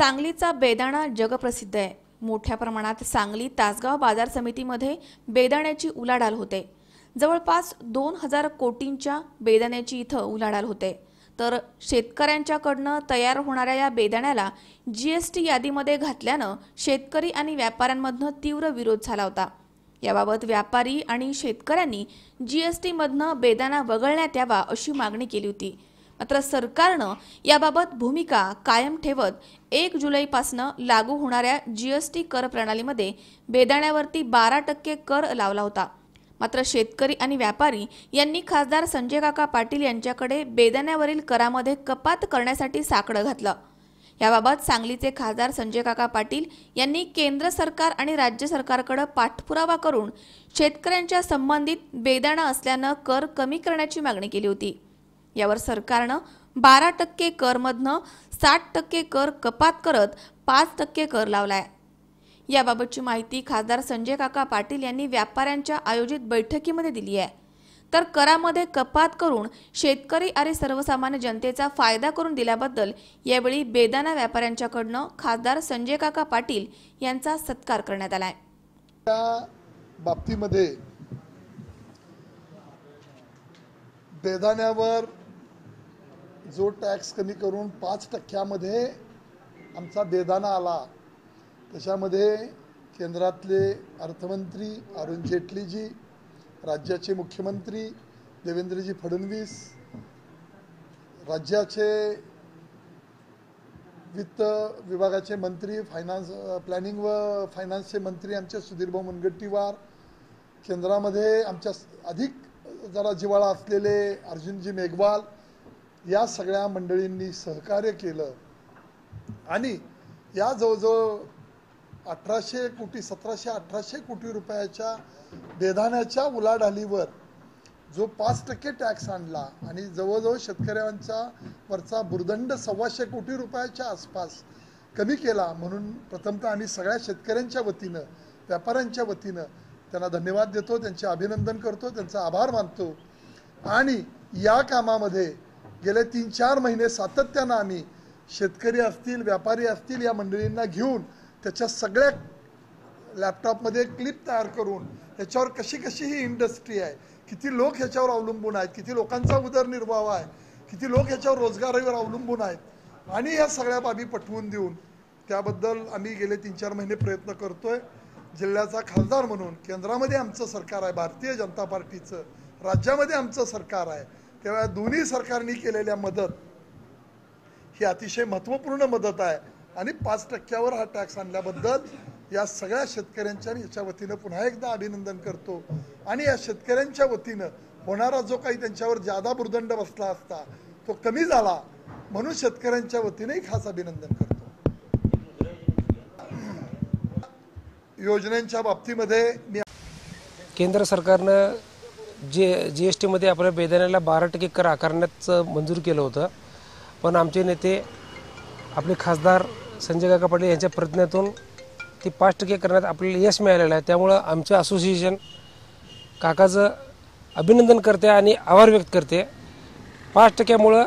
सांगलीचा बेदाणा जगप्रसिद्ध आहे. मोठ्या प्रमाणात सांगली तासगाव बाजार समितीमध्ये बेदाण्याची उलाढाल होते. जवळपास दोन हजार कोटींच्या बेदाण्याची इथं उलाढाल होते. तर शेतकऱ्यांच्याकडनं तयार होणाऱ्या या बेदाण्याला जी एस टी यादीमध्ये घातल्यानं शेतकरी आणि व्यापाऱ्यांमधनं तीव्र विरोध झाला होता. याबाबत व्यापारी आणि शेतकऱ्यांनी जी एस टीमधनं बेदाणा वगळण्यात यावा अशी मागणी केली होती. मात्र सरकारनं याबाबत भूमिका कायम ठेवत एक जुलैपासनं लागू होणाऱ्या जीएसटी कर प्रणालीमध्ये बेदाण्यावरती बारा टक्के कर लावला होता. मात्र शेतकरी आणि व्यापारी यांनी खासदार संजय काका पाटील यांच्याकडे बेदाण्यावरील करामध्ये कपात करण्यासाठी साकडं घातलं. याबाबत सांगलीचे खासदार संजय काका पाटील यांनी केंद्र सरकार आणि राज्य सरकारकडे पाठपुरावा करून शेतकऱ्यांच्या संबंधित बेदाणा असल्यानं कर कमी करण्याची मागणी केली होती. यावर सरकारनं बारा टक्के करमधनं साठ टक्के कर कपात करत पाच टक्के कर लावलाय. याबाबतची माहिती खासदार संजय काका पाटील यांनी व्यापाऱ्यांच्या आयोजित बैठकीमध्ये दिली आहे. तर करामध्ये कपात करून शेतकरी आणि सर्वसामान्य जनतेचा फायदा करून दिल्याबद्दल यावेळी बेदाना व्यापाऱ्यांच्याकडनं खासदार संजय काका पाटील यांचा सत्कार करण्यात आलाय. त्या बाबतीमध्ये बेदाण्यावर जो टॅक्स कमी करून पाच टक्क्यामध्ये आमचा बेदाना आला त्याच्यामध्ये केंद्रातले अर्थमंत्री अरुण जेटलीजी राज्याचे मुख्यमंत्री देवेंद्रजी फडणवीस राज्याचे वित्त विभागाचे मंत्री फायनान्स प्लॅनिंग व फायनान्सचे मंत्री आमचे सुधीरभाऊ मुनगट्टीवार केंद्रामध्ये आमच्या अधिक जरा जिवाळा असलेले अर्जुनजी मेघवाल या सगळ्या मंडळींनी सहकार्य केलं. आणि या जवळजवळ अठराशे कोटी सतराशे अठराशे कोटी रुपयाच्या बेदाण्याच्या उलाढालीवर जो पाच टक्के टॅक्स आणला आणि जवळजवळ शेतकऱ्यांचा वरचा भुर्दंड सव्वाशे कोटी रुपयाच्या आसपास कमी केला म्हणून प्रथमतः आम्ही सगळ्या शेतकऱ्यांच्या वतीनं व्यापाऱ्यांच्या वतीनं त्यांना धन्यवाद देतो त्यांचे अभिनंदन करतो त्यांचा आभार मानतो. आणि या कामामध्ये गेले तीन चार महिने सातत्यानं आम्ही शेतकरी असतील व्यापारी असतील या मंडळींना घेऊन त्याच्या सगळ्या लॅपटॉपमध्ये क्लिप तयार करून याच्यावर कशी कशी ही इंडस्ट्री आहे किती लोक ह्याच्यावर अवलंबून आहेत किती लोकांचा उदरनिर्वाह आहे किती लोक ह्याच्यावर रोजगारावर अवलंबून आहेत आणि या सगळ्या बाबी पटवून देऊन त्याबद्दल आम्ही गेले तीन चार महिने प्रयत्न करतोय. जिल्ह्याचा खासदार म्हणून केंद्रामध्ये आमचं सरकार आहे भारतीय जनता पार्टीचं राज्यामध्ये आमचं सरकार आहे. तेव्हा दोन्ही सरकारनी केलेल्या मदत ही अतिशय महत्त्वपूर्ण मदत आहे. आणि पाच टक्क्यावर हा टॅक्स आणल्याबद्दल या सगळ्या शेतकऱ्यांच्या याच्या वतीनं पुन्हा एकदा अभिनंदन करतो. आणि या शेतकऱ्यांच्या वतीनं होणारा जो काही त्यांच्यावर जादा भुर्दंड बसला असता तो कमी झाला म्हणून शेतकऱ्यांच्या वतीनंही खास अभिनंदन करतो. योजनेच्या बाबतीमध्ये मी केंद्र सरकारनं जे जी एस टीमध्ये आपल्या बेदाण्याला बारा टक्के कर आकारण्याचं मंजूर केलं होतं. पण आमचे नेते आपले खासदार संजय काका पाटील यांच्या प्रयत्नातून ती पाच टक्के करण्यात आपल्याला यश मिळालेलं आहे. त्यामुळं आमचं असोसिएशन काकाचं अभिनंदन करते आणि आभार व्यक्त करते. पाच टक्क्यामुळं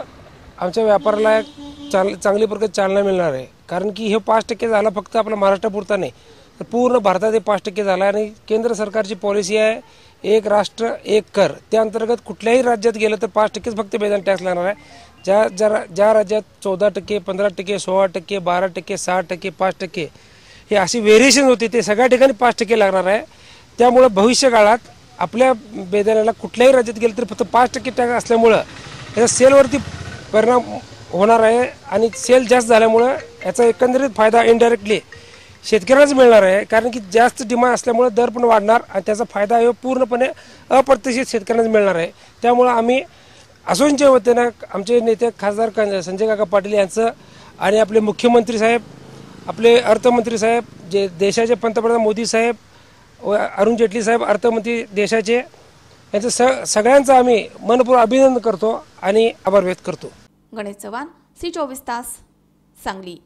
आमच्या व्यापाराला एक चांग चांगली प्रकारे चालना मिळणार आहे. कारण की हे पाच टक्के झाला फक्त आपल्या महाराष्ट्रापुरता नाही. तर पूर्ण भारतात हे पाच टक्के झालं आणि केंद्र सरकारची पॉलिसी आहे एक राष्ट्र एक कर. त्या अंतर्गत कुठल्याही राज्यात गेलं तर पाच टक्केच फक्त बेदान टॅक्स लागणार आहे. ज्या ज्या ज्या राज्यात चौदा टक्के पंधरा टक्के सोळा टक्के बारा टक्के सहा टक्के पाच टक्के हे अशी व्हेरिएशन होती ते सगळ्या ठिकाणी पाच टक्के लागणार आहे. त्यामुळं भविष्य काळात आपल्या बेदाण्याला कुठल्याही राज्यात गेलं तर फक्त पाच टक्के टॅक्स असल्यामुळं याचा सेलवरती परिणाम होणार आहे आणि सेल जास्त झाल्यामुळं याचा एकंदरीत फायदा इनडायरेक्टली शेतकऱ्यांनाच मिळणार आहे. कारण की जास्त डिमांड असल्यामुळे दर पण वाढणार आणि त्याचा फायदा हे पूर्णपणे अप्रत्यक्षित शेतकऱ्यांनाच मिळणार आहे. त्यामुळं आम्ही असोंच्या वतीनं आमचे नेते खासदार संजय काका पाटील यांचं आणि आपले मुख्यमंत्री साहेब आपले अर्थमंत्री साहेब जे देशाचे पंतप्रधान मोदी साहेब व अरुण जेटली साहेब अर्थमंत्री देशाचे यांचं स सगळ्यांचं आम्ही मनपूर्वक अभिनंदन करतो आणि आभार व्यक्त करतो. गणेश चव्हाण सी चोवीस तास सांगली.